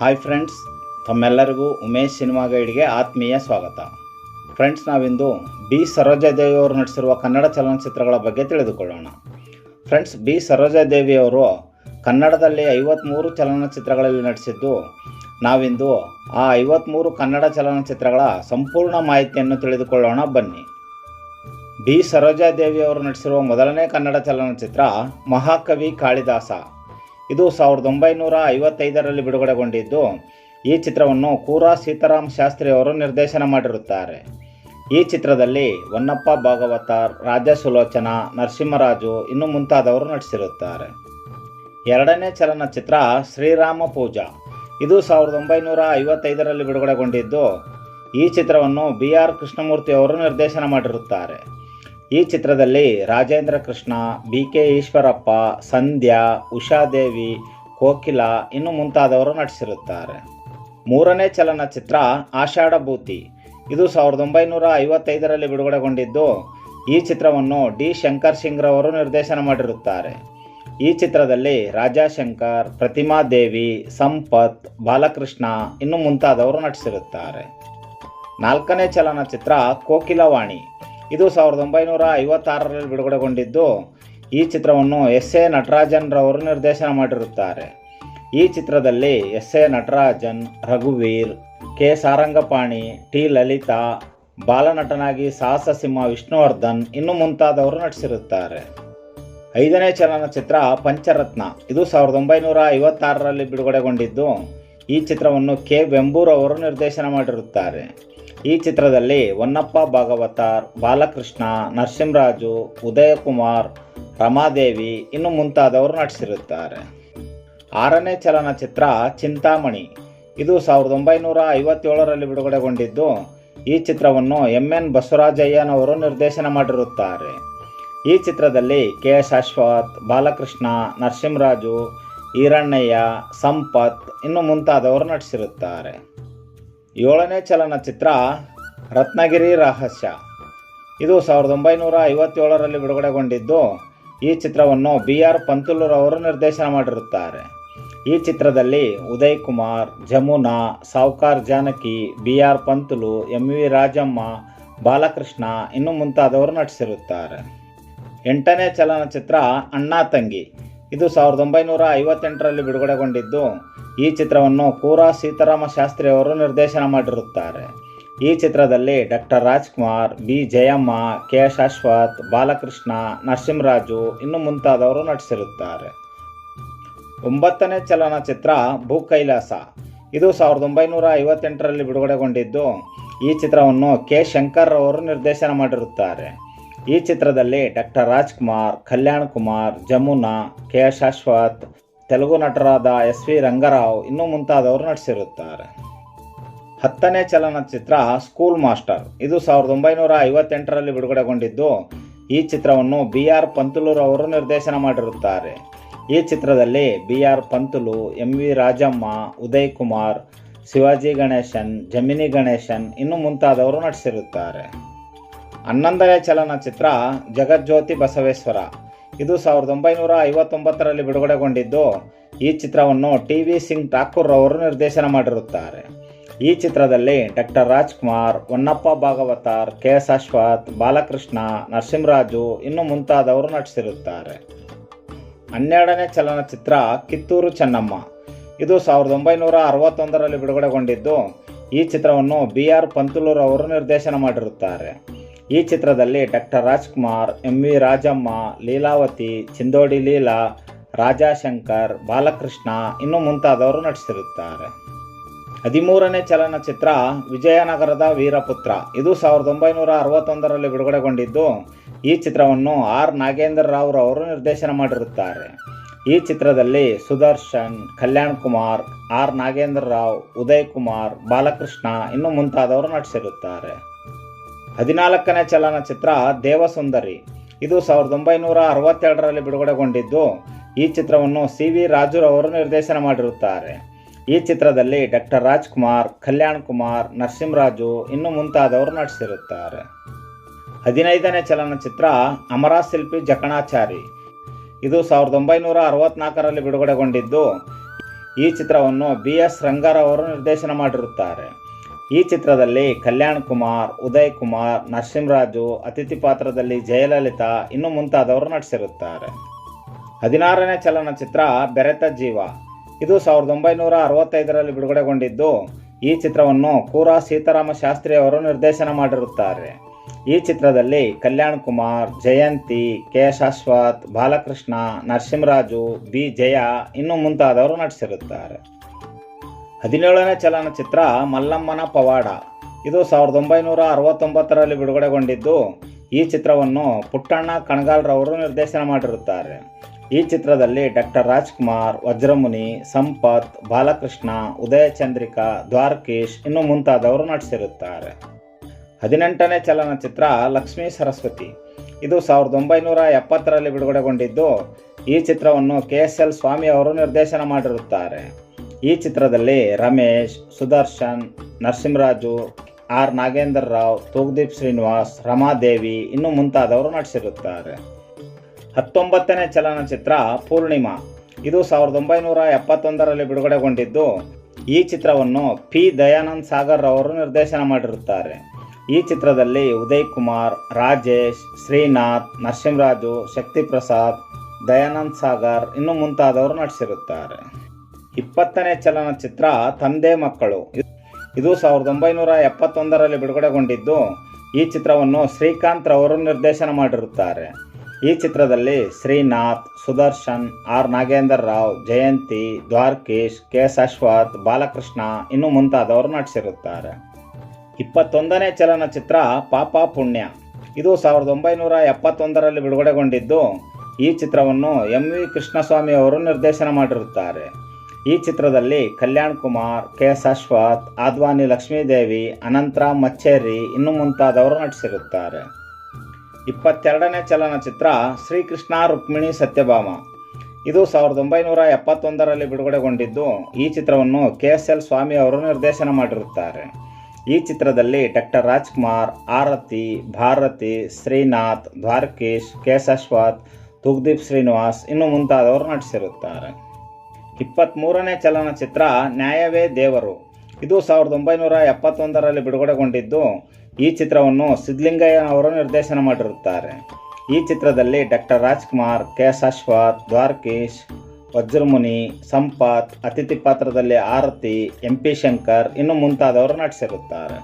Hi friends ತಮ್ಮೆಲ್ಲರಿಗೂ Umesh cinema ಗೈಡ್ಗೆ ಆತ್ಮೀಯ ಸ್ವಾಗತ. ಫ್ರೆಂಡ್ಸ್ ನಾವಿಂದು ಬಿ ಸರೋಜಾದೇವಿಯವರು ನಟಿಸಿರುವ ಕನ್ನಡ ಚಲನಚಿತ್ರಗಳ ಬಗ್ಗೆ ತಿಳಿದುಕೊಳ್ಳೋಣ. ಫ್ರೆಂಡ್ಸ್ ಬಿ ಸರೋಜಾದೇವಿಯವರು ಕನ್ನಡದಲ್ಲಿ ಐವತ್ತ್ಮೂರು ಚಲನಚಿತ್ರಗಳಲ್ಲಿ ನಟಿಸಿದ್ದು, ನಾವಿಂದು ಆ ಐವತ್ತ್ಮೂರು ಕನ್ನಡ ಚಲನಚಿತ್ರಗಳ ಸಂಪೂರ್ಣ ಮಾಹಿತಿಯನ್ನು ತಿಳಿದುಕೊಳ್ಳೋಣ. ಬನ್ನಿ. ಬಿ ಸರೋಜಾದೇವಿಯವರು ನಟಿಸಿರುವ ಮೊದಲನೇ ಕನ್ನಡ ಚಲನಚಿತ್ರ ಮಹಾಕವಿ ಕಾಳಿದಾಸ. ಇದು ಸಾವಿರದ ಒಂಬೈನೂರ ಐವತ್ತೈದರಲ್ಲಿ ಬಿಡುಗಡೆಗೊಂಡಿದ್ದು. ಈ ಚಿತ್ರವನ್ನು ಕೂರಾ ಸೀತಾರಾಮ್ ಶಾಸ್ತ್ರಿ ಅವರು ನಿರ್ದೇಶನ ಮಾಡಿರುತ್ತಾರೆ. ಈ ಚಿತ್ರದಲ್ಲಿ ಹೊನ್ನಪ್ಪ ಭಾಗವತರ್ ರಾಜ ಸುಲೋಚನಾ ನರಸಿಂಹರಾಜು ಇನ್ನು ಮುಂತಾದವರು ನಟಿಸಿರುತ್ತಾರೆ. ಎರಡನೇ ಚಲನಚಿತ್ರ ಶ್ರೀರಾಮ ಪೂಜಾ. ಇದು ಸಾವಿರದ ಒಂಬೈನೂರ ಐವತ್ತೈದರಲ್ಲಿ ಬಿಡುಗಡೆಗೊಂಡಿದ್ದು. ಈ ಚಿತ್ರವನ್ನು ಬಿ ಆರ್ ಕೃಷ್ಣಮೂರ್ತಿ ಅವರು ನಿರ್ದೇಶನ ಮಾಡಿರುತ್ತಾರೆ. ಈ ಚಿತ್ರದಲ್ಲಿ ರಾಜೇಂದ್ರ ಕೃಷ್ಣ ಬಿ ಕೆ ಈಶ್ವರಪ್ಪ, ಸಂಧ್ಯಾ ಉಷಾದೇವಿ ಕೋಕಿಲ ಇನ್ನು ಮುಂತಾದವರು ನಟಿಸಿರುತ್ತಾರೆ. ಮೂರನೇ ಚಲನಚಿತ್ರ ಆಷಾಢಭೂತಿ ಇದು ಸಾವಿರದ ಒಂಬೈನೂರ ಐವತ್ತೈದರಲ್ಲಿ ಬಿಡುಗಡೆಗೊಂಡಿದ್ದು, ಈ ಚಿತ್ರವನ್ನು ಡಿ. ಶಂಕರ್ ಸಿಂಗ್ರವರು ನಿರ್ದೇಶನ ಮಾಡಿರುತ್ತಾರೆ. ಈ ಚಿತ್ರದಲ್ಲಿ ರಾಜಾಶಂಕರ್ ಪ್ರತಿಮಾ ದೇವಿ, ಸಂಪತ್, ಬಾಲಕೃಷ್ಣ ಇನ್ನು ಮುಂತಾದವರು ನಟಿಸಿರುತ್ತಾರೆ. ನಾಲ್ಕನೇ ಚಲನಚಿತ್ರ ಕೋಕಿಲವಾಣಿ. ಇದು ಸಾವಿರದ ಒಂಬೈನೂರ ಐವತ್ತಾರರಲ್ಲಿ ಬಿಡುಗಡೆಗೊಂಡಿದ್ದು. ಈ ಚಿತ್ರವನ್ನು ಎಸ್ ಎ ನಟರಾಜನ್ ರವರು ನಿರ್ದೇಶನ ಮಾಡಿರುತ್ತಾರೆ. ಈ ಚಿತ್ರದಲ್ಲಿ ಎಸ್ ಎ ನಟರಾಜನ್, ರಘುವೀರ್, ಕೆ ಸಾರಂಗಪಾಣಿ, ಟಿ ಲಲಿತಾ, ಬಾಲನಟನಾಗಿ ಸಾಹಸ ಸಿಂಹ ವಿಷ್ಣುವರ್ಧನ್ ಇನ್ನು ಮುಂತಾದವರು ನಟಿಸಿರುತ್ತಾರೆ. ಐದನೇ ಚಲನಚಿತ್ರ ಪಂಚರತ್ನ. ಇದು ಸಾವಿರದ ಒಂಬೈನೂರ ಐವತ್ತಾರರಲ್ಲಿ ಬಿಡುಗಡೆಗೊಂಡಿದ್ದು. ಈ ಚಿತ್ರವನ್ನು ಕೆ ವೆಂಬೂರ್ ಅವರು ನಿರ್ದೇಶನ ಮಾಡಿರುತ್ತಾರೆ. ಈ ಚಿತ್ರದಲ್ಲಿ ಹೊನ್ನಪ್ಪ ಭಾಗವತಾರ್, ಬಾಲಕೃಷ್ಣ, ನರಸಿಂಹರಾಜು, ಉದಯಕುಮಾರ್, ರಮಾದೇವಿ ಇನ್ನು ಮುಂತಾದವರು ನಟಿಸಿರುತ್ತಾರೆ. ಆರನೇ ಚಲನಚಿತ್ರ ಚಿಂತಾಮಣಿ. ಇದು ಸಾವಿರದ ಒಂಬೈನೂರ ಐವತ್ತೇಳರಲ್ಲಿ ಬಿಡುಗಡೆಗೊಂಡಿದ್ದು, ಈ ಚಿತ್ರವನ್ನು ಎಂ ಎನ್ ಬಸವರಾಜಯ್ಯನವರು ನಿರ್ದೇಶನ ಮಾಡಿರುತ್ತಾರೆ. ಈ ಚಿತ್ರದಲ್ಲಿ ಕೆ ಶಾಶ್ವತ್ ಬಾಲಕೃಷ್ಣ, ನರಸಿಂಹರಾಜು, ಈರಣ್ಣಯ್ಯ, ಸಂಪತ್ ಇನ್ನು ಮುಂತಾದವರು ನಟಿಸಿರುತ್ತಾರೆ. ಏಳನೇ ಚಲನಚಿತ್ರ ರತ್ನಗಿರಿ ರಹಸ್ಯ. ಇದು ಸಾವಿರದ ಒಂಬೈನೂರ ಐವತ್ತೇಳರಲ್ಲಿ ಬಿಡುಗಡೆಗೊಂಡಿದ್ದು, ಈ ಚಿತ್ರವನ್ನು ಬಿ ಆರ್ ಪಂತುಲುರವರು ನಿರ್ದೇಶನ ಮಾಡಿರುತ್ತಾರೆ. ಈ ಚಿತ್ರದಲ್ಲಿ Uday Kumar Jamuna, Sowcar Janaki B R Panthulu M V Rajamma, Balakrishna ಇನ್ನು ಮುಂತಾದವರು ನಟಿಸಿರುತ್ತಾರೆ. ಎಂಟನೇ ಚಲನಚಿತ್ರ ಅಣ್ಣ ತಂಗಿ. ಇದು ಸಾವಿರದ ಒಂಬೈನೂರ ಐವತ್ತೆಂಟರಲ್ಲಿ ಬಿಡುಗಡೆಗೊಂಡಿದ್ದು ಈ ಚಿತ್ರವನ್ನು ಕೂರಾ ಸೀತಾರಾಮ ಶಾಸ್ತ್ರಿ ಅವರು ನಿರ್ದೇಶನ ಮಾಡಿರುತ್ತಾರೆ. ಈ ಚಿತ್ರದಲ್ಲಿ doctor Rajkumar, B. Jayamma, K. Shashwath, Balakrishna, Narasimharaju ಇನ್ನು ಮುಂತಾದವರು ನಟಿಸಿರುತ್ತಾರೆ. ಒಂಬತ್ತನೇ ಚಲನಚಿತ್ರ ಭೂ ಕೈಲಾಸ. ಇದು ಸಾವಿರದ ಒಂಬೈನೂರ ಐವತ್ತೆಂಟರಲ್ಲಿ ಬಿಡುಗಡೆಗೊಂಡಿದ್ದು, ಈ ಚಿತ್ರವನ್ನು ಕೆ. ಶಂಕರ್ ಅವರು ನಿರ್ದೇಶನ ಮಾಡಿರುತ್ತಾರೆ. ಈ ಚಿತ್ರದಲ್ಲಿ ಡಾಕ್ಟರ್ ರಾಜ್ಕುಮಾರ್ ಕಲ್ಯಾಣ್ ಕುಮಾರ್ ಜಮುನಾ, ಕೆ. ಶಾಶ್ವತ್ ತೆಲುಗು ನಟರಾದ ಎಸ್ ವಿ ರಂಗರಾವ್ ಇನ್ನು ಮುಂತಾದವರು ನಟಿಸಿರುತ್ತಾರೆ. ಹತ್ತನೇ ಚಲನಚಿತ್ರ ಸ್ಕೂಲ್ ಮಾಸ್ಟರ್. ಇದು ಸಾವಿರದ ಒಂಬೈನೂರ ಐವತ್ತೆಂಟರಲ್ಲಿ ಬಿಡುಗಡೆಗೊಂಡಿದ್ದು, ಈ ಚಿತ್ರವನ್ನು ಬಿ ಆರ್ ಪಂತುಲೂರು ಅವರು ನಿರ್ದೇಶನ ಮಾಡಿರುತ್ತಾರೆ. ಈ ಚಿತ್ರದಲ್ಲಿ B R Pantulu, M V Rajamma, Uday Kumar, Shivaji Ganesan, Gemini Ganesan ಇನ್ನು ಮುಂತಾದವರು ನಟಿಸಿರುತ್ತಾರೆ. ಹನ್ನೊಂದನೇ ಚಲನಚಿತ್ರ ಜಗಜ್ಯೋತಿ ಬಸವೇಶ್ವರ. ಇದು ಸಾವಿರದ ಒಂಬೈನೂರ ಐವತ್ತೊಂಬತ್ತರಲ್ಲಿ ಬಿಡುಗಡೆಗೊಂಡಿದ್ದು, ಈ ಚಿತ್ರವನ್ನು ಟಿ ವಿ ಸಿಂಗ್ ಠಾಕೂರ್ ಅವರು ನಿರ್ದೇಶನ ಮಾಡಿರುತ್ತಾರೆ. ಈ ಚಿತ್ರದಲ್ಲಿ doctor Rajkumar, Honnappa Bhagavathar, K S Ashwath, Balakrishna, Narasimharaju ಇನ್ನು ಮುಂತಾದವರು ನಟಿಸಿರುತ್ತಾರೆ. ಹನ್ನೆರಡನೇ ಚಲನಚಿತ್ರ ಕಿತ್ತೂರು ಚೆನ್ನಮ್ಮ. ಇದು ಸಾವಿರದ ಒಂಬೈನೂರ ಅರವತ್ತೊಂದರಲ್ಲಿ ಬಿಡುಗಡೆಗೊಂಡಿದ್ದು, ಈ ಚಿತ್ರವನ್ನು ಬಿ ಆರ್ ಪಂತುಲೂರ್ ಅವರು ನಿರ್ದೇಶನ ಮಾಡಿರುತ್ತಾರೆ. ಈ ಚಿತ್ರದಲ್ಲಿ doctor Rajkumar M V Rajamma, Leelavathi, Chindodi Leela, Rajashankar, Balakrishna ಇನ್ನು ಮುಂತಾದವರು ನಟಿಸಿರುತ್ತಾರೆ. ಹದಿಮೂರನೇ ಚಲನಚಿತ್ರ ವಿಜಯನಗರದ ವೀರಪುತ್ರ. ಇದು ಸಾವಿರದ ಒಂಬೈನೂರ ಅರವತ್ತೊಂದರಲ್ಲಿ ಬಿಡುಗಡೆಗೊಂಡಿದ್ದು, ಈ ಚಿತ್ರವನ್ನು ಆರ್. ನಾಗೇಂದ್ರ ರಾವ್ ಅವರು ನಿರ್ದೇಶನ ಮಾಡಿರುತ್ತಾರೆ. ಈ ಚಿತ್ರದಲ್ಲಿ ಸುದರ್ಶನ್, ಕಲ್ಯಾಣ್ ಕುಮಾರ್, ಆರ್. ನಾಗೇಂದ್ರ ರಾವ್, ಉದಯ್ ಕುಮಾರ್, ಬಾಲಕೃಷ್ಣ ಇನ್ನು ಮುಂತಾದವರು ನಟಿಸಿರುತ್ತಾರೆ. ಹದಿನಾಲ್ಕನೇ ಚಲನಚಿತ್ರ ದೇವಸುಂದರಿ. ಇದು ಸಾವಿರದ ಒಂಬೈನೂರ ಅರವತ್ತೆರಡರಲ್ಲಿ ಬಿಡುಗಡೆಗೊಂಡಿದ್ದು, ಈ ಚಿತ್ರವನ್ನು ಸಿ ವಿ ರಾಜುರವರು ನಿರ್ದೇಶನ ಮಾಡಿರುತ್ತಾರೆ. ಈ ಚಿತ್ರದಲ್ಲಿ ಡಾಕ್ಟರ್ ರಾಜ್ಕುಮಾರ್, ಕಲ್ಯಾಣ್ ಕುಮಾರ್, ನರಸಿಂಹರಾಜು ಇನ್ನು ಮುಂತಾದವರು ನಟಿಸಿರುತ್ತಾರೆ. ಹದಿನೈದನೇ ಚಲನಚಿತ್ರ ಅಮರಾಶಿಲ್ಪಿ ಜಕಣಾಚಾರಿ. ಇದು ಸಾವಿರದ ಒಂಬೈನೂರ ಅರವತ್ನಾಲ್ಕರಲ್ಲಿ ಬಿಡುಗಡೆಗೊಂಡಿದ್ದು, ಈ ಚಿತ್ರವನ್ನು ಬಿ ಎಸ್ ರಂಗಾರಾವ್ ಅವರು ನಿರ್ದೇಶನ ಮಾಡಿರುತ್ತಾರೆ. ಈ ಚಿತ್ರದಲ್ಲಿ ಕಲ್ಯಾಣ್ ಕುಮಾರ್, ಉದಯ್ ಕುಮಾರ್, ನರಸಿಂಹರಾಜು, ಅತಿಥಿ ಪಾತ್ರದಲ್ಲಿ ಜಯಲಲಿತಾ ಇನ್ನು ಮುಂತಾದವರು ನಟಿಸಿರುತ್ತಾರೆ. ಹದಿನಾರನೇ ಚಲನಚಿತ್ರ ಬೆರೆತ ಜೀವ. ಇದು ಸಾವಿರದ ಒಂಬೈನೂರ ಅರವತ್ತೈದರಲ್ಲಿ ಬಿಡುಗಡೆಗೊಂಡಿದ್ದು, ಈ ಚಿತ್ರವನ್ನು ಕೂರಾ ಸೀತಾರಾಮ ಶಾಸ್ತ್ರಿ ಅವರು ನಿರ್ದೇಶನ ಮಾಡಿರುತ್ತಾರೆ. ಈ ಚಿತ್ರದಲ್ಲಿ ಕಲ್ಯಾಣ್ ಕುಮಾರ್, ಜಯಂತಿ, ಕೆ ಶಾಶ್ವತ್ ಬಾಲಕೃಷ್ಣ, ನರಸಿಂಹರಾಜು, ಬಿ ಜಯ ಇನ್ನು ಮುಂತಾದವರು ನಟಿಸಿರುತ್ತಾರೆ. ಹದಿನೇಳನೇ ಚಲನಚಿತ್ರ ಮಲ್ಲಮ್ಮನ ಪವಾಡ. ಇದು ಸಾವಿರದ ಒಂಬೈನೂರ ಅರವತ್ತೊಂಬತ್ತರಲ್ಲಿ ಬಿಡುಗಡೆಗೊಂಡಿದ್ದು, ಈ ಚಿತ್ರವನ್ನು ಪುಟ್ಟಣ್ಣ ಕಣಗಾಲ್ರವರು ನಿರ್ದೇಶನ ಮಾಡಿರುತ್ತಾರೆ. ಈ ಚಿತ್ರದಲ್ಲಿ ಡಾಕ್ಟರ್ ರಾಜ್ಕುಮಾರ್, ವಜ್ರಮುನಿ, ಸಂಪತ್, ಬಾಲಕೃಷ್ಣ, ಉದಯ ಚಂದ್ರಿಕಾ, ದ್ವಾರಕೀಶ್ ಇನ್ನು ಮುಂತಾದವರು ನಟಿಸಿರುತ್ತಾರೆ. ಹದಿನೆಂಟನೇ ಚಲನಚಿತ್ರ ಲಕ್ಷ್ಮೀ ಸರಸ್ವತಿ. ಇದು ಸಾವಿರದ ಒಂಬೈನೂರ ಎಪ್ಪತ್ತರಲ್ಲಿ ಬಿಡುಗಡೆಗೊಂಡಿದ್ದು, ಈ ಚಿತ್ರವನ್ನು ಕೆ ಎಸ್ ಎಲ್ ಸ್ವಾಮಿ ಅವರು ನಿರ್ದೇಶನ ಮಾಡಿರುತ್ತಾರೆ. ಈ ಚಿತ್ರದಲ್ಲಿ ರಮೇಶ್, ಸುದರ್ಶನ್, ನರಸಿಂಹರಾಜು, ಆರ್ ನಾಗೇಂದ್ರ ರಾವ್, ತೂಗ್ದೀಪ್ ಶ್ರೀನಿವಾಸ್ ರಮಾದೇವಿ ಇನ್ನು ಮುಂತಾದವರು ನಟಿಸಿರುತ್ತಾರೆ. ಹತ್ತೊಂಬತ್ತನೇ ಚಲನಚಿತ್ರ ಪೂರ್ಣಿಮಾ. ಇದು ಸಾವಿರದ ಒಂಬೈನೂರ ಎಪ್ಪತ್ತೊಂದರಲ್ಲಿ ಬಿಡುಗಡೆಗೊಂಡಿದ್ದು, ಈ ಚಿತ್ರವನ್ನು ಪಿ ದಯಾನಂದ್ ಸಾಗರ್ ಅವರು ನಿರ್ದೇಶನ ಮಾಡಿರುತ್ತಾರೆ. ಈ ಚಿತ್ರದಲ್ಲಿ ಉದಯ್ ಕುಮಾರ್, ರಾಜೇಶ್, ಶ್ರೀನಾಥ್, ನರಸಿಂಹರಾಜು ಶಕ್ತಿ ಪ್ರಸಾದ್ ದಯಾನಂದ್ ಸಾಗರ್ ಇನ್ನು ಮುಂತಾದವರು ನಟಿಸಿರುತ್ತಾರೆ. ಇಪ್ಪತ್ತನೇ ಚಲನಚಿತ್ರ ತಂದೆ ಮಕ್ಕಳು. ಇದು ಸಾವಿರದ ಒಂಬೈನೂರ ಎಪ್ಪತ್ತೊಂದರಲ್ಲಿ ಬಿಡುಗಡೆಗೊಂಡಿದ್ದು, ಈ ಚಿತ್ರವನ್ನು ಶ್ರೀಕಾಂತ್ ರವರು ನಿರ್ದೇಶನ ಮಾಡಿರುತ್ತಾರೆ. ಈ ಚಿತ್ರದಲ್ಲಿ ಶ್ರೀನಾಥ್, ಸುದರ್ಶನ್, ಆರ್ ನಾಗೇಂದ್ರ ರಾವ್, ಜಯಂತಿ, ದ್ವಾರಕೀಶ್, ಕೆ ಅಶ್ವಥ್, ಬಾಲಕೃಷ್ಣ ಇನ್ನು ಮುಂತಾದವರು ನಟಿಸಿರುತ್ತಾರೆ. ಇಪ್ಪತ್ತೊಂದನೇ ಚಲನಚಿತ್ರ ಪಾಪ ಪುಣ್ಯ. ಇದು ಸಾವಿರದ ಒಂಬೈನೂರ ಎಪ್ಪತ್ತೊಂದರಲ್ಲಿ ಬಿಡುಗಡೆಗೊಂಡಿದ್ದು, ಈ ಚಿತ್ರವನ್ನು ಎಂ ವಿ ಕೃಷ್ಣಸ್ವಾಮಿ ಅವರು ನಿರ್ದೇಶನ ಮಾಡಿರುತ್ತಾರೆ. ಈ ಚಿತ್ರದಲ್ಲಿ ಕಲ್ಯಾಣ್ ಕುಮಾರ್, ಕೆ ಅಶ್ವಥ್, ಆದ್ವಾನಿ ಲಕ್ಷ್ಮೀದೇವಿ ಅನಂತರಾಮ್ ಮಚ್ಚೇರಿ ಇನ್ನು ಮುಂತಾದವರು ನಟಿಸಿರುತ್ತಾರೆ. ಇಪ್ಪತ್ತೆರಡನೇ ಚಲನಚಿತ್ರ ಶ್ರೀಕೃಷ್ಣ ರುಕ್ಮಿಣಿ ಸತ್ಯಭಾಮ. ಇದು ಸಾವಿರದ ಒಂಬೈನೂರ ಎಪ್ಪತ್ತೊಂದರಲ್ಲಿ ಬಿಡುಗಡೆಗೊಂಡಿದ್ದು ಈ ಚಿತ್ರವನ್ನು ಕೆ ಎಸ್ ಎಲ್ ಸ್ವಾಮಿ ಅವರು ನಿರ್ದೇಶನ ಮಾಡಿರುತ್ತಾರೆ. ಈ ಚಿತ್ರದಲ್ಲಿ ಡಾಕ್ಟರ್ ರಾಜ್ಕುಮಾರ್, ಆರತಿ, ಭಾರತಿ, ಶ್ರೀನಾಥ್, ದ್ವಾರಕೀಶ್, ಕೆ ಅಶ್ವಥ್, ತುಗ್ದೀಪ್ ಶ್ರೀನಿವಾಸ್ ಇನ್ನು ಮುಂತಾದವರು ನಟಿಸಿರುತ್ತಾರೆ. ಇಪ್ಪತ್ತ್ಮೂರನೇ ಚಲನಚಿತ್ರ ನ್ಯಾಯವೇ ದೇವರು. ಇದು ಸಾವಿರದ ಒಂಬೈನೂರ ಎಪ್ಪತ್ತೊಂದರಲ್ಲಿ ಬಿಡುಗಡೆಗೊಂಡಿದ್ದು, ಈ ಚಿತ್ರವನ್ನು ಸಿದ್ಲಿಂಗಯ್ಯ ಅವರು ನಿರ್ದೇಶನ ಮಾಡಿರುತ್ತಾರೆ. ಈ ಚಿತ್ರದಲ್ಲಿ doctor Rajkumar, K S Ashwath, Dwarakish, Vajramuni, Sampath, ಅತಿಥಿ ಪಾತ್ರದಲ್ಲಿ ಆರತಿ ಎಂ ಪಿ ಶಂಕರ್ ಇನ್ನು ಮುಂತಾದವರು ನಟಿಸಿರುತ್ತಾರೆ.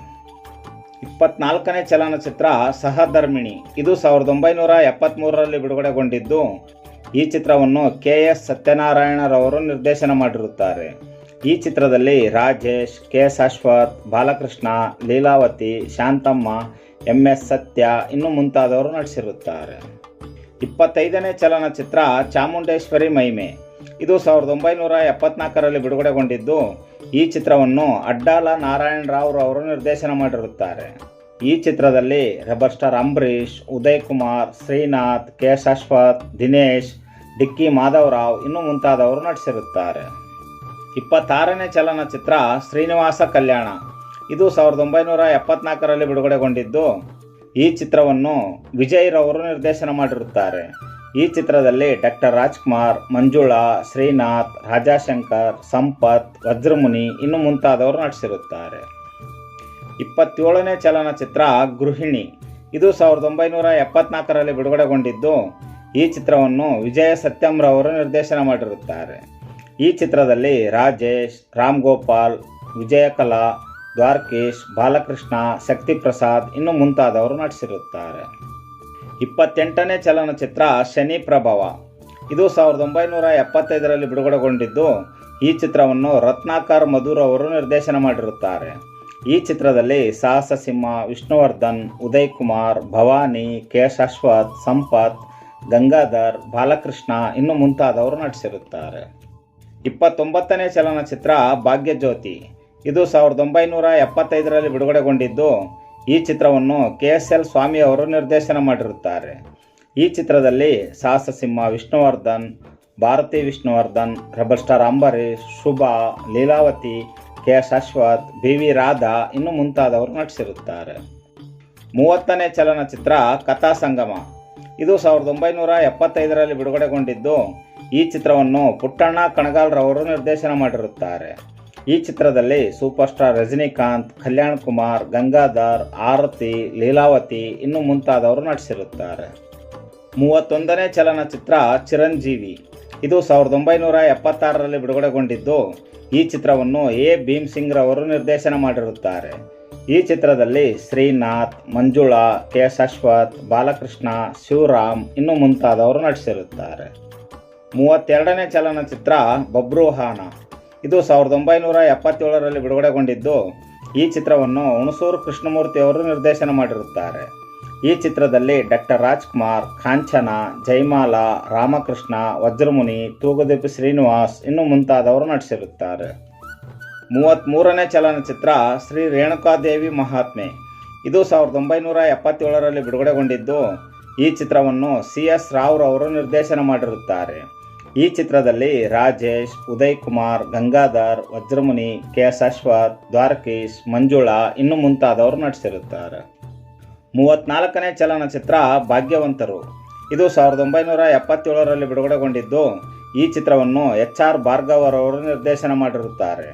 ಇಪ್ಪತ್ನಾಲ್ಕನೇ ಚಲನಚಿತ್ರ ಸಹಧರ್ಮಿಣಿ. ಇದು ಸಾವಿರದ ಒಂಬೈನೂರ ಎಪ್ಪತ್ತ್ಮೂರರಲ್ಲಿ ಬಿಡುಗಡೆಗೊಂಡಿದ್ದು ಈ ಚಿತ್ರವನ್ನು ಕೆ ಎಸ್ ಸತ್ಯನಾರಾಯಣರವರು ನಿರ್ದೇಶನ ಮಾಡಿರುತ್ತಾರೆ. ಈ ಚಿತ್ರದಲ್ಲಿ Rajesh, K S Ashwath, Balakrishna, Leelavathi, Shanthamma M S Sathya ಇನ್ನು ಮುಂತಾದವರು ನಟಿಸಿರುತ್ತಾರೆ. ಇಪ್ಪತ್ತೈದನೇ ಚಲನಚಿತ್ರ ಚಾಮುಂಡೇಶ್ವರಿ ಮಹಿಮೆ. ಇದು ಸಾವಿರದ ಒಂಬೈನೂರ ಎಪ್ಪತ್ನಾಲ್ಕರಲ್ಲಿ ಬಿಡುಗಡೆಗೊಂಡಿದ್ದು ಈ ಚಿತ್ರವನ್ನು ಅಡ್ಡಾಲ ಅವರು ನಿರ್ದೇಶನ ಮಾಡಿರುತ್ತಾರೆ. ಈ ಚಿತ್ರದಲ್ಲಿ rebel star Ambareesh Uday Kumar Srinath K S Dinesh, Dikki Madhavarao ಇನ್ನು ಮುಂತಾದವರು ನಟಿಸಿರುತ್ತಾರೆ. ಇಪ್ಪತ್ತಾರನೇ ಚಲನಚಿತ್ರ ಶ್ರೀನಿವಾಸ ಕಲ್ಯಾಣ. ಇದು ಸಾವಿರದ ಒಂಬೈನೂರ ಎಪ್ಪತ್ನಾಲ್ಕರಲ್ಲಿ ಬಿಡುಗಡೆಗೊಂಡಿದ್ದು. ಈ ಚಿತ್ರವನ್ನು ವಿಜಯ್ ರವರು ನಿರ್ದೇಶನ ಮಾಡಿರುತ್ತಾರೆ. ಈ ಚಿತ್ರದಲ್ಲಿ ಡಾಕ್ಟರ್ ರಾಜ್ಕುಮಾರ್, ಮಂಜುಳಾ, ಶ್ರೀನಾಥ್, ರಾಜಾಶಂಕರ್, ಸಂಪತ್, ವಜ್ರಮುನಿ ಇನ್ನು ಮುಂತಾದವರು ನಟಿಸಿರುತ್ತಾರೆ. ಇಪ್ಪತ್ತೇಳನೇ ಚಲನಚಿತ್ರ ಗೃಹಿಣಿ. ಇದು ಸಾವಿರದ ಒಂಬೈನೂರ ಎಪ್ಪತ್ನಾಲ್ಕರಲ್ಲಿ ಬಿಡುಗಡೆಗೊಂಡಿದ್ದು, ಈ ಚಿತ್ರವನ್ನು ವಿಜಯ ಸತ್ಯಂರವರು ನಿರ್ದೇಶನ ಮಾಡಿರುತ್ತಾರೆ. ಈ ಚಿತ್ರದಲ್ಲಿ ರಾಜೇಶ್, ರಾಮ್ ಗೋಪಾಲ್, ವಿಜಯಕಲಾ, ದ್ವಾರಕೇಶ್, ಬಾಲಕೃಷ್ಣ ಶಕ್ತಿ ಪ್ರಸಾದ್ ಇನ್ನು ಮುಂತಾದವರು ನಟಿಸಿರುತ್ತಾರೆ. ಇಪ್ಪತ್ತೆಂಟನೇ ಚಲನಚಿತ್ರ ಶನಿ ಪ್ರಭಾವ. ಇದು ಸಾವಿರದ ಒಂಬೈನೂರ ಎಪ್ಪತ್ತೈದರಲ್ಲಿ ಬಿಡುಗಡೆಗೊಂಡಿದ್ದು, ಈ ಚಿತ್ರವನ್ನು ರತ್ನಾಕರ್ ಮಧುರ್ ಅವರು ನಿರ್ದೇಶನ ಮಾಡಿರುತ್ತಾರೆ. ಈ ಚಿತ್ರದಲ್ಲಿ ಸಾಹಸ ಸಿಂಹ ವಿಷ್ಣುವರ್ಧನ್ ಉದಯ್ ಕುಮಾರ್ ಭವಾನಿ ಕೆ ಶಾಶ್ವತ್ ಸಂಪತ್, ಗಂಗಾಧರ್, ಬಾಲಕೃಷ್ಣ ಇನ್ನು ಮುಂತಾದವರು ನಟಿಸಿರುತ್ತಾರೆ. ಇಪ್ಪತ್ತೊಂಬತ್ತನೇ ಚಲನಚಿತ್ರ ಭಾಗ್ಯಜ್ಯೋತಿ. ಇದು ಸಾವಿರದ ಒಂಬೈನೂರ ಎಪ್ಪತ್ತೈದರಲ್ಲಿ ಬಿಡುಗಡೆಗೊಂಡಿದ್ದು, ಈ ಚಿತ್ರವನ್ನು ಕೆ ಎಸ್ ಎಲ್ ಸ್ವಾಮಿಯವರು ನಿರ್ದೇಶನ ಮಾಡಿರುತ್ತಾರೆ. ಈ ಚಿತ್ರದಲ್ಲಿ Sahasa Simha Vishnuvardhan, Bharathi Vishnuvardhan rebel star Ambareesh Shubha, Leelavathi K S Ashwath, B V Radha ಇನ್ನು ಮುಂತಾದವರು ನಟಿಸಿರುತ್ತಾರೆ. ಮೂವತ್ತನೇ ಚಲನಚಿತ್ರ ಕಥಾ ಸಂಗಮ. ಇದು ಸಾವಿರದ ಒಂಬೈನೂರ ಎಪ್ಪತ್ತೈದರಲ್ಲಿ ಬಿಡುಗಡೆಗೊಂಡಿದ್ದು, ಈ ಚಿತ್ರವನ್ನು ಪುಟ್ಟಣ್ಣ ಕಣಗಾಲ್ರವರು ನಿರ್ದೇಶನ ಮಾಡಿರುತ್ತಾರೆ. ಈ ಚಿತ್ರದಲ್ಲಿ ಸೂಪರ್ ಸ್ಟಾರ್ ರಜನಿಕಾಂತ್, ಕಲ್ಯಾಣ್ ಕುಮಾರ್, ಗಂಗಾಧರ್, ಆರತಿ, ಲೀಲಾವತಿ ಇನ್ನು ಮುಂತಾದವರು ನಟಿಸಿರುತ್ತಾರೆ. ಮೂವತ್ತೊಂದನೇ ಚಲನಚಿತ್ರ ಚಿರಂಜೀವಿ. ಇದು ಸಾವಿರದ ಒಂಬೈನೂರ ಎಪ್ಪತ್ತಾರರಲ್ಲಿ ಬಿಡುಗಡೆಗೊಂಡಿದ್ದು ಈ ಚಿತ್ರವನ್ನು ಎ. ಭೀಮ್ ಸಿಂಗ್ ರವರು ನಿರ್ದೇಶನ ಮಾಡಿರುತ್ತಾರೆ. ಈ ಚಿತ್ರದಲ್ಲಿ ಶ್ರೀನಾಥ್, ಮಂಜುಳಾ, ಕೆ. ಅಶ್ವಥ್ ಬಾಲಕೃಷ್ಣ, ಶಿವರಾಮ್ ಇನ್ನು ಮುಂತಾದವರು ನಟಿಸಿರುತ್ತಾರೆ. ಮೂವತ್ತೆರಡನೇ ಚಲನಚಿತ್ರ ಬಬ್ರುಹಾನ ಇದು ಸಾವಿರದ ಒಂಬೈನೂರ ಎಪ್ಪತ್ತೇಳರಲ್ಲಿ ಬಿಡುಗಡೆಗೊಂಡಿದ್ದು. ಈ ಚಿತ್ರವನ್ನು ಹುಣಸೂರು ಕೃಷ್ಣಮೂರ್ತಿಯವರು ನಿರ್ದೇಶನ ಮಾಡಿರುತ್ತಾರೆ. ಈ ಚಿತ್ರದಲ್ಲಿ ಡಾಕ್ಟರ್ ರಾಜ್ಕುಮಾರ್, ಕಾಂಚನ ಜೈಮಾಲಾ ರಾಮಕೃಷ್ಣ, ವಜ್ರಮುನಿ, ತೂಗದೀಪ್ ಶ್ರೀನಿವಾಸ್ ಇನ್ನು ಮುಂತಾದವರು ನಟಿಸಿರುತ್ತಾರೆ. ಮೂವತ್ತ್ಮೂರನೇ ಚಲನಚಿತ್ರ ಶ್ರೀ ರೇಣುಕಾದೇವಿ ಮಹಾತ್ಮೆ. ಇದು ಸಾವಿರದ ಒಂಬೈನೂರ ಎಪ್ಪತ್ತೇಳರಲ್ಲಿ ಬಿಡುಗಡೆಗೊಂಡಿದ್ದು, ಈ ಚಿತ್ರವನ್ನು ಸಿ ಎಸ್ ರಾವ್ರವರು ನಿರ್ದೇಶನ ಮಾಡಿರುತ್ತಾರೆ. ಈ ಚಿತ್ರದಲ್ಲಿ ರಾಜೇಶ್ ಉದಯ್ ಕುಮಾರ್ ಗಂಗಾಧರ್, ವಜ್ರಮುನಿ, ಕೆ ಎಸ್ ಅಶ್ವಥ್, ದ್ವಾರಕೀಶ್, ಮಂಜುಳಾ ಇನ್ನು ಮುಂತಾದವರು ನಟಿಸಿರುತ್ತಾರೆ. ಮೂವತ್ನಾಲ್ಕನೇ ಚಲನಚಿತ್ರ ಭಾಗ್ಯವಂತರು. ಇದು ಸಾವಿರದ ಒಂಬೈನೂರ ಎಪ್ಪತ್ತೇಳರಲ್ಲಿ ಬಿಡುಗಡೆಗೊಂಡಿದ್ದು, ಈ ಚಿತ್ರವನ್ನು ಎಚ್ ಆರ್ ಭಾರ್ಗವರವರು ನಿರ್ದೇಶನ ಮಾಡಿರುತ್ತಾರೆ.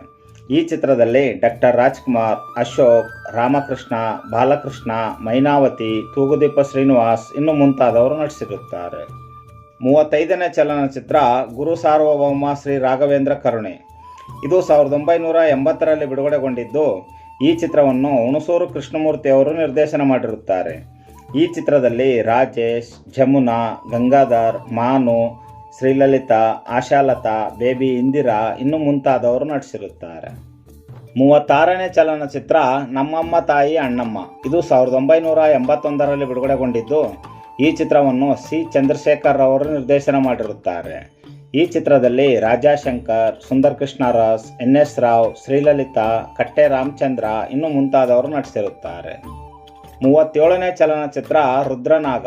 ಈ ಚಿತ್ರದಲ್ಲಿ ಡಾಕ್ಟರ್ ರಾಜ್ಕುಮಾರ್, ಅಶೋಕ್, ರಾಮಕೃಷ್ಣ, ಬಾಲಕೃಷ್ಣ, ಮೈನಾವತಿ, ತೂಗುದೀಪ ಶ್ರೀನಿವಾಸ್ ಇನ್ನು ಮುಂತಾದವರು ನಟಿಸಿರುತ್ತಾರೆ. ಮೂವತ್ತೈದನೇ ಚಲನಚಿತ್ರ ಗುರು ಸಾರ್ವಭೌಮ ಶ್ರೀ ರಾಘವೇಂದ್ರ ಕರುಣೆ. ಇದು ಸಾವಿರದ ಒಂಬೈನೂರ ಎಂಬತ್ತರಲ್ಲಿ ಬಿಡುಗಡೆಗೊಂಡಿದ್ದು ಈ ಚಿತ್ರವನ್ನು ಹುಣಸೂರು ಕೃಷ್ಣಮೂರ್ತಿ ಅವರು ನಿರ್ದೇಶನ ಮಾಡಿರುತ್ತಾರೆ. ಈ ಚಿತ್ರದಲ್ಲಿ ರಾಜೇಶ್, ಜಮುನಾ, ಗಂಗಾಧರ್, ಮಾನು, ಶ್ರೀಲಲಿತಾ, ಆಶಾಲತಾ, ಬೇಬಿ ಇಂದಿರಾ ಇನ್ನು ಮುಂತಾದವರು ನಟಿಸಿರುತ್ತಾರೆ. ಮೂವತ್ತಾರನೇ ಚಲನಚಿತ್ರ ನಮ್ಮಮ್ಮ ತಾಯಿ ಅಣ್ಣಮ್ಮ. ಇದು ಸಾವಿರದ ಒಂಬೈನೂರ ಎಂಬತ್ತೊಂದರಲ್ಲಿ ಬಿಡುಗಡೆಗೊಂಡಿದ್ದು. ಈ ಚಿತ್ರವನ್ನು ಸಿ. ಚಂದ್ರಶೇಖರ್ ಅವರು ನಿರ್ದೇಶನ ಮಾಡಿರುತ್ತಾರೆ. ಈ ಚಿತ್ರದಲ್ಲಿ ರಾಜಾಶಂಕರ್ ಸುಂದರ್ ಕೃಷ್ಣರಾಸ್ ಎನ್ ಎಸ್ ರಾವ್, ಶ್ರೀಲಲಿತಾ, ಕಟ್ಟೆ ರಾಮಚಂದ್ರ ಇನ್ನು ಮುಂತಾದವರು ನಟಿಸಿರುತ್ತಾರೆ. ಮೂವತ್ತೇಳನೇ ಚಲನಚಿತ್ರ ರುದ್ರನಾಗ.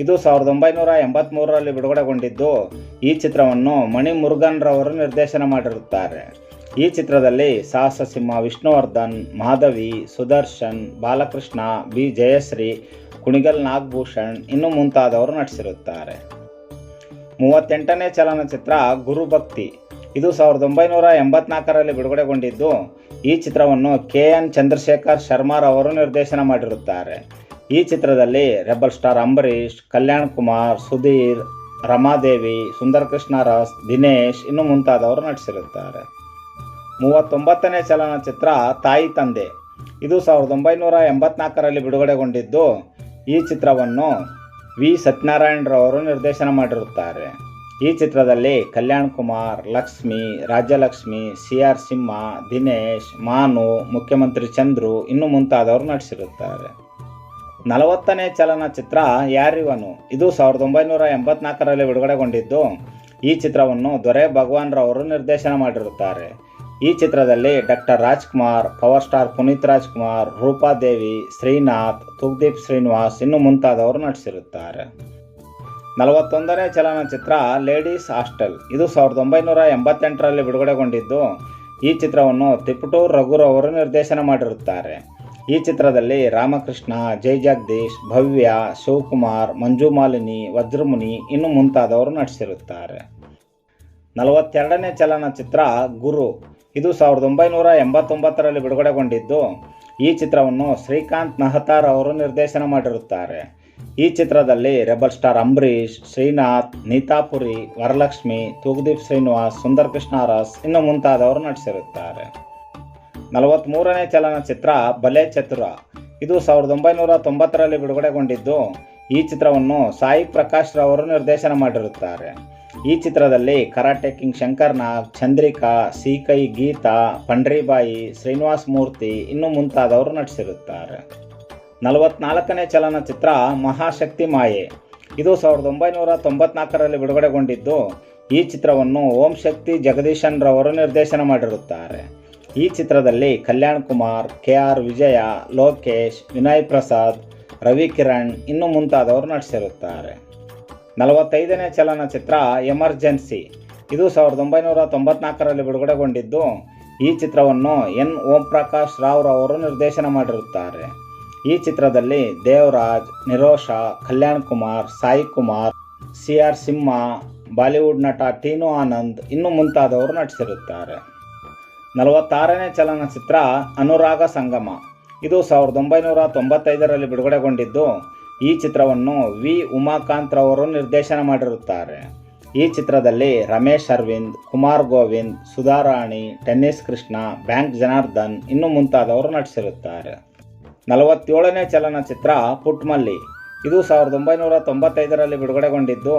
ಇದು ಸಾವಿರದ ಒಂಬೈನೂರ ಎಂಬತ್ತ್ಮೂರರಲ್ಲಿ ಬಿಡುಗಡೆಗೊಂಡಿದ್ದು, ಈ ಚಿತ್ರವನ್ನು ಮಣಿ ರವರು ನಿರ್ದೇಶನ ಮಾಡಿರುತ್ತಾರೆ. ಈ ಚಿತ್ರದಲ್ಲಿ ಸಾಹಸ ಸಿಂಹ ವಿಷ್ಣುವರ್ಧನ್, ಮಾಧವಿ, ಸುದರ್ಶನ್, ಬಾಲಕೃಷ್ಣ, ಬಿ. ಜಯಶ್ರೀ, ಕುಣಿಗಲ್ ನಾಗಭೂಷಣ್ ಇನ್ನು ಮುಂತಾದವರು ನಟಿಸಿರುತ್ತಾರೆ. ಮೂವತ್ತೆಂಟನೇ ಚಲನಚಿತ್ರ ಗುರುಭಕ್ತಿ. ಇದು ಸಾವಿರದ ಒಂಬೈನೂರ ಎಂಬತ್ನಾಲ್ಕರಲ್ಲಿ ಬಿಡುಗಡೆಗೊಂಡಿದ್ದು. ಈ ಚಿತ್ರವನ್ನು ಕೆ ಎನ್ ಚಂದ್ರಶೇಖರ್ ಶರ್ಮಾರವರು ನಿರ್ದೇಶನ ಮಾಡಿರುತ್ತಾರೆ. ಈ ಚಿತ್ರದಲ್ಲಿ ರೆಬಲ್ ಸ್ಟಾರ್ ಅಂಬರೀಷ್, ಕಲ್ಯಾಣ್ ಕುಮಾರ್, ಸುಧೀರ್, ರಮಾದೇವಿ ಸುಂದರ್ ಕೃಷ್ಣರಾಸ್ ದಿನೇಶ್ ಇನ್ನು ಮುಂತಾದವರು ನಟಿಸಿರುತ್ತಾರೆ. ಮೂವತ್ತೊಂಬತ್ತನೇ ಚಲನಚಿತ್ರ ತಾಯಿ ತಂದೆ. ಇದು ಸಾವಿರದ ಒಂಬೈನೂರ ಎಂಬತ್ನಾಲ್ಕರಲ್ಲಿ ಬಿಡುಗಡೆಗೊಂಡಿದ್ದು. ಈ ಚಿತ್ರವನ್ನು ವಿ. ಸತ್ಯನಾರಾಯಣರವರು ನಿರ್ದೇಶನ ಮಾಡಿರುತ್ತಾರೆ. ಈ ಚಿತ್ರದಲ್ಲಿ ಕಲ್ಯಾಣ್ ಕುಮಾರ್, ಲಕ್ಷ್ಮಿ, ರಾಜ್ಯಲಕ್ಷ್ಮಿ ಸಿ ಆರ್ ಸಿಂಹ, ದಿನೇಶ್, ಮಾನು, ಮುಖ್ಯಮಂತ್ರಿ ಚಂದ್ರು ಇನ್ನು ಮುಂತಾದವರು ನಟಿಸಿರುತ್ತಾರೆ. ನಲವತ್ತನೇ ಚಲನಚಿತ್ರ ಯಾರಿವನು? ಇದು ಸಾವಿರದ ಒಂಬೈನೂರ ಎಂಬತ್ನಾಲ್ಕರಲ್ಲಿ ಬಿಡುಗಡೆಗೊಂಡಿದ್ದು. ಈ ಚಿತ್ರವನ್ನು ದೊರೆ ಭಗವಾನ್ ರವರು ನಿರ್ದೇಶನ ಮಾಡಿರುತ್ತಾರೆ. ಈ ಚಿತ್ರದಲ್ಲಿ doctor Rajkumar, power star Puneeth Rajkumar Roopadevi Srinath, Thoogudeep Srinivas ಇನ್ನು ಮುಂತಾದವರು ನಟಿಸಿರುತ್ತಾರೆ. ನಲವತ್ತೊಂದನೇ ಚಲನಚಿತ್ರ ಲೇಡೀಸ್ ಹಾಸ್ಟೆಲ್. ಇದು ಸಾವಿರದ ಒಂಬೈನೂರ ಎಂಬತ್ತೆಂಟರಲ್ಲಿ ಬಿಡುಗಡೆಗೊಂಡಿದ್ದು, ಈ ಚಿತ್ರವನ್ನು ತಿಪ್ಪಟೂರ್ ರಘುರ್ ಅವರು ನಿರ್ದೇಶನ ಮಾಡಿರುತ್ತಾರೆ. ಈ ಚಿತ್ರದಲ್ಲಿ ರಾಮಕೃಷ್ಣ, ಜೈ ಜಗದೀಶ್, ಭವ್ಯ, ಶಿವಕುಮಾರ್, ಮಂಜು ಮಾಲಿನಿ, ವಜ್ರಮುನಿ ಇನ್ನು ಮುಂತಾದವರು ನಟಿಸಿರುತ್ತಾರೆ. ನಲವತ್ತೆರಡನೇ ಚಲನಚಿತ್ರ ಗುರು. ಇದು ಸಾವಿರದ ಒಂಬೈನೂರ ಎಂಬತ್ತೊಂಬತ್ತರಲ್ಲಿ ಬಿಡುಗಡೆಗೊಂಡಿದ್ದು. ಈ ಚಿತ್ರವನ್ನು ಶ್ರೀಕಾಂತ್ ನಹತಾರ್ ಅವರು ನಿರ್ದೇಶನ ಮಾಡಿರುತ್ತಾರೆ. ಈ ಚಿತ್ರದಲ್ಲಿ ರೆಬಲ್ ಸ್ಟಾರ್ ಅಂಬರೀಶ್ ಶ್ರೀನಾಥ್ ನೀತಾಪುರಿ ವರಲಕ್ಷ್ಮಿ, ತೂಗುದೀಪ್ ಶ್ರೀನಿವಾಸ್ ಸುಂದರ್ ಕೃಷ್ಣಾರಾಸ್ ಇನ್ನು ಮುಂತಾದವರು ನಟಿಸಿರುತ್ತಾರೆ. ನಲವತ್ತ್ಮೂರನೇ ಚಲನಚಿತ್ರ ಬಲೆ ಚತುರ. ಇದು ಸಾವಿರದ ಒಂಬೈನೂರ ತೊಂಬತ್ತರಲ್ಲಿ ಬಿಡುಗಡೆಗೊಂಡಿದ್ದು. ಈ ಚಿತ್ರವನ್ನು ಸಾಯಿ ಪ್ರಕಾಶ್ ರವರು ನಿರ್ದೇಶನ ಮಾಡಿರುತ್ತಾರೆ. ಈ ಚಿತ್ರದಲ್ಲಿ ಕರಾಟೆ ಕಿಂಗ್ ಶಂಕರ್ ನಾಗ್ ಚಂದ್ರಿಕಾ, ಸೀಕೈ, ಗೀತಾ, ಪಂಡ್ರಿಬಾಯಿ, ಶ್ರೀನಿವಾಸ್ ಮೂರ್ತಿ ಇನ್ನು ಮುಂತಾದವರು ನಟಿಸಿರುತ್ತಾರೆ. ನಲವತ್ನಾಲ್ಕನೇ ಚಲನಚಿತ್ರ ಮಹಾಶಕ್ತಿ ಮಾಯೆ. ಇದು ಸಾವಿರದ ಒಂಬೈನೂರ ತೊಂಬತ್ನಾಲ್ಕರಲ್ಲಿ ಬಿಡುಗಡೆಗೊಂಡಿದ್ದು, ಈ ಚಿತ್ರವನ್ನು ಓಂ ಶಕ್ತಿ ಜಗದೀಶನ್ ರವರು ನಿರ್ದೇಶನ ಮಾಡಿರುತ್ತಾರೆ. ಈ ಚಿತ್ರದಲ್ಲಿ ಕಲ್ಯಾಣ್ ಕುಮಾರ್, ಕೆ ಆರ್ ವಿಜಯ, ಲೋಕೇಶ್, ವಿನಯ್ ಪ್ರಸಾದ್ ರವಿ ಕಿರಣ್ ಇನ್ನು ಮುಂತಾದವರು ನಟಿಸಿರುತ್ತಾರೆ. ನಲವತ್ತೈದನೇ ಚಲನಚಿತ್ರ ಎಮರ್ಜೆನ್ಸಿ. ಇದು ಸಾವಿರದ ಒಂಬೈನೂರ ತೊಂಬತ್ನಾಲ್ಕರಲ್ಲಿ ಬಿಡುಗಡೆಗೊಂಡಿದ್ದು, ಈ ಚಿತ್ರವನ್ನು ಎನ್. ಓಂ ಪ್ರಕಾಶ್ ರಾವ್ ರವರು ನಿರ್ದೇಶನ ಮಾಡಿರುತ್ತಾರೆ. ಈ ಚಿತ್ರದಲ್ಲಿ Devaraj, Nirosha, Kalyan Kumar, Sai Kumar, C R Simha, Bollywood ನಟ ಟೀನು ಆನಂದ್ ಇನ್ನು ಮುಂತಾದವರು ನಟಿಸಿರುತ್ತಾರೆ. ನಲವತ್ತಾರನೇ ಚಲನಚಿತ್ರ ಅನುರಾಗ ಸಂಗಮ. ಇದು ಸಾವಿರದ ಒಂಬೈನೂರ ತೊಂಬತ್ತೈದರಲ್ಲಿ ಬಿಡುಗಡೆಗೊಂಡಿದ್ದು ಈ ಚಿತ್ರವನ್ನು ವಿ. ಉಮಾಕಾಂತ್ ರವರು ನಿರ್ದೇಶನ ಮಾಡಿರುತ್ತಾರೆ. ಈ ಚಿತ್ರದಲ್ಲಿ ರಮೇಶ್ ಅರವಿಂದ್, ಕುಮಾರ್ ಗೋವಿಂದ್, ಸುಧಾರಾಣಿ, ಟೆನ್ನಿಸ್ ಕೃಷ್ಣ, ಬ್ಯಾಂಕ್ ಜನಾರ್ದನ್ ಇನ್ನು ಮುಂತಾದವರು ನಟಿಸಿರುತ್ತಾರೆ. ನಲವತ್ತೇಳನೇ ಚಲನಚಿತ್ರ ಪುಟ್ಮಲ್ಲಿ. ಇದು ಸಾವಿರದ ಒಂಬೈನೂರ ತೊಂಬತ್ತೈದರಲ್ಲಿ ಬಿಡುಗಡೆಗೊಂಡಿದ್ದು.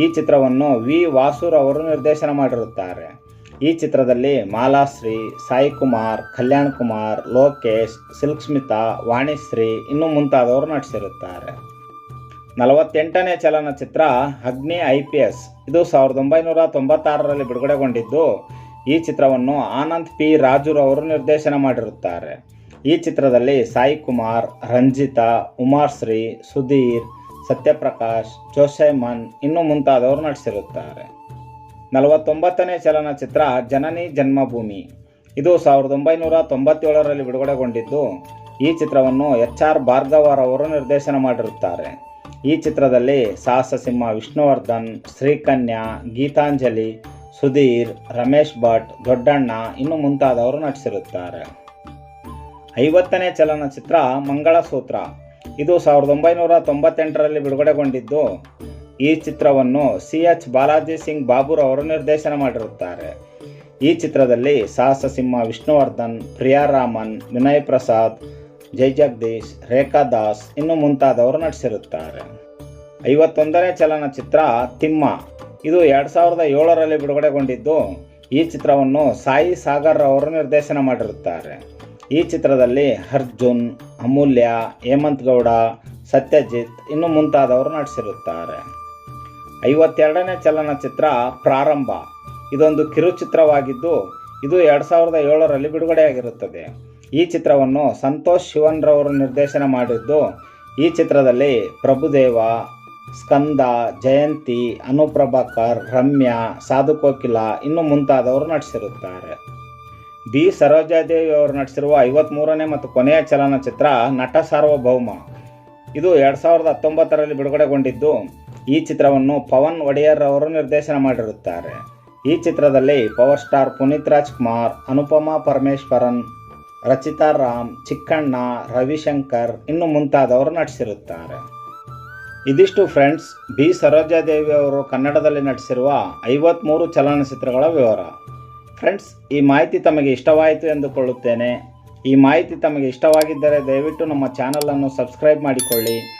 ಈ ಚಿತ್ರವನ್ನು ವಿ. ವಾಸುರ್ ಅವರು ನಿರ್ದೇಶನ ಮಾಡಿರುತ್ತಾರೆ. ಈ ಚಿತ್ರದಲ್ಲಿ ಮಾಲಾಶ್ರೀ ಸಾಯಿ ಕುಮಾರ್ ಕಲ್ಯಾಣ್ ಕುಮಾರ್ ಲೋಕೇಶ್ ಸಿಲ್ಕ್ ಸ್ಮಿತಾ ವಾಣಿಶ್ರೀ ಇನ್ನು ಮುಂತಾದವರು ನಟಿಸಿರುತ್ತಾರೆ. ನಲವತ್ತೆಂಟನೇ ಚಲನಚಿತ್ರ ಅಗ್ನಿ ಐ ಪಿ ಎಸ್. ಇದು ಸಾವಿರದ ಒಂಬೈನೂರ ತೊಂಬತ್ತಾರರಲ್ಲಿ ಬಿಡುಗಡೆಗೊಂಡಿದ್ದು, ಈ ಚಿತ್ರವನ್ನು ಆನಂದ್ ಪಿ ರಾಜುರವರು ನಿರ್ದೇಶನ ಮಾಡಿರುತ್ತಾರೆ. ಈ ಚಿತ್ರದಲ್ಲಿ ಸಾಯಿ ಕುಮಾರ್ ರಂಜಿತಾ, ಉಮಾಶ್ರೀ, ಸುಧೀರ್, ಸತ್ಯಪ್ರಕಾಶ್ ಜೋಸೈಮನ್ ಇನ್ನು ಮುಂತಾದವರು ನಟಿಸಿರುತ್ತಾರೆ. ನಲವತ್ತೊಂಬತ್ತನೇ ಚಲನಚಿತ್ರ ಜನನಿ ಜನ್ಮಭೂಮಿ. ಇದು ಸಾವಿರದ ಒಂಬೈನೂರ ತೊಂಬತ್ತೇಳರಲ್ಲಿ ಬಿಡುಗಡೆಗೊಂಡಿದ್ದು, ಈ ಚಿತ್ರವನ್ನು ಎಚ್ ಆರ್ ಭಾರ್ಗವರವರು ನಿರ್ದೇಶನ ಮಾಡಿರುತ್ತಾರೆ. ಈ ಚಿತ್ರದಲ್ಲಿ ಸಾಹಸ ಸಿಂಹ ವಿಷ್ಣುವರ್ಧನ್, ಶ್ರೀಕನ್ಯಾ, ಗೀತಾಂಜಲಿ, ಸುಧೀರ್, ರಮೇಶ್ ಭಟ್, ದೊಡ್ಡಣ್ಣ ಇನ್ನು ಮುಂತಾದವರು ನಟಿಸಿರುತ್ತಾರೆ. ಐವತ್ತನೇ ಚಲನಚಿತ್ರ ಮಂಗಳಸೂತ್ರ. ಇದು ಸಾವಿರದ ಒಂಬೈನೂರ ತೊಂಬತ್ತೆಂಟರಲ್ಲಿ ಬಿಡುಗಡೆಗೊಂಡಿದ್ದು ಈ ಚಿತ್ರವನ್ನು ಸಿ ಎಚ್ ಬಾಲಾಜಿ ಸಿಂಗ್ ಬಾಬುರ್ ಅವರು ನಿರ್ದೇಶನ ಮಾಡಿರುತ್ತಾರೆ. ಈ ಚಿತ್ರದಲ್ಲಿ ಸಾಹಸ ಸಿಂಹ ವಿಷ್ಣುವರ್ಧನ್, ಪ್ರಿಯಾ ರಾಮನ್, ವಿನಯ್ ಪ್ರಸಾದ್, ಜೈ ಜಗದೀಶ್, ರೇಖಾ ದಾಸ್ ಇನ್ನು ಮುಂತಾದವರು ನಟಿಸಿರುತ್ತಾರೆ. ಐವತ್ತೊಂದನೇ ಚಲನಚಿತ್ರ ತಿಮ್ಮ. ಇದು ಎರಡು ಸಾವಿರದ ಏಳರಲ್ಲಿ ಬಿಡುಗಡೆಗೊಂಡಿದ್ದು ಈ ಚಿತ್ರವನ್ನು ಸಾಯಿ ಸಾಗರ್ ಅವರು ನಿರ್ದೇಶನ ಮಾಡಿರುತ್ತಾರೆ. ಈ ಚಿತ್ರದಲ್ಲಿ ಅರ್ಜುನ್, ಅಮೂಲ್ಯ, ಹೇಮಂತ್ ಗೌಡ, ಸತ್ಯಜಿತ್ ಇನ್ನು ಮುಂತಾದವರು ನಟಿಸಿರುತ್ತಾರೆ. ಐವತ್ತೆರಡನೇ ಚಲನಚಿತ್ರ ಪ್ರಾರಂಭ. ಇದೊಂದು ಕಿರುಚಿತ್ರವಾಗಿದ್ದು, ಇದು ಎರಡು ಸಾವಿರದ ಏಳರಲ್ಲಿ ಬಿಡುಗಡೆಯಾಗಿರುತ್ತದೆ. ಈ ಚಿತ್ರವನ್ನು ಸಂತೋಷ್ ಶಿವನ್ ರವರು ನಿರ್ದೇಶನ ಮಾಡಿದ್ದು, ಈ ಚಿತ್ರದಲ್ಲಿ ಪ್ರಭುದೇವ, ಸ್ಕಂದ, ಜಯಂತಿ, ಅನುಪ್ರಭಾಕರ್, ರಮ್ಯಾ, ಸಾಧು ಕೋಕಿಲ ಇನ್ನು ಮುಂತಾದವರು ನಟಿಸಿರುತ್ತಾರೆ. ಬಿ. ಸರೋಜಾದೇವಿ ಅವರು ನಟಿಸಿರುವ ಐವತ್ತ್ಮೂರನೇ ಮತ್ತು ಕೊನೆಯ ಚಲನಚಿತ್ರ ನಟ ಸಾರ್ವಭೌಮ. ಇದು ಎರಡು ಸಾವಿರದ ಹತ್ತೊಂಬತ್ತರಲ್ಲಿ ಬಿಡುಗಡೆಗೊಂಡಿದ್ದು ಈ ಚಿತ್ರವನ್ನು ಪವನ್ ಒಡೆಯರ್ ಅವರು ನಿರ್ದೇಶನ ಮಾಡಿರುತ್ತಾರೆ. ಈ ಚಿತ್ರದಲ್ಲಿ ಪವರ್ ಸ್ಟಾರ್ ಪುನೀತ್ ರಾಜ್ಕುಮಾರ್, ಅನುಪಮಾ ಪರಮೇಶ್ವರನ್, ರಚಿತಾ ರಾಮ್, ಚಿಕ್ಕಣ್ಣ, ರವಿಶಂಕರ್ ಇನ್ನು ಮುಂತಾದವರು ನಟಿಸಿರುತ್ತಾರೆ. ಇದಿಷ್ಟು ಫ್ರೆಂಡ್ಸ್, ಬಿ. ಸರೋಜಾದೇವಿ ಅವರು ಕನ್ನಡದಲ್ಲಿ ನಟಿಸಿರುವ ಐವತ್ತ್ಮೂರು ಚಲನಚಿತ್ರಗಳ ವಿವರ. ಫ್ರೆಂಡ್ಸ್, ಈ ಮಾಹಿತಿ ತಮಗೆ ಇಷ್ಟವಾಯಿತು ಎಂದುಕೊಳ್ಳುತ್ತೇನೆ. ಈ ಮಾಹಿತಿ ತಮಗೆ ಇಷ್ಟವಾಗಿದ್ದರೆ ದಯವಿಟ್ಟು ನಮ್ಮ ಚಾನಲನ್ನು ಸಬ್ಸ್ಕ್ರೈಬ್ ಮಾಡಿಕೊಳ್ಳಿ.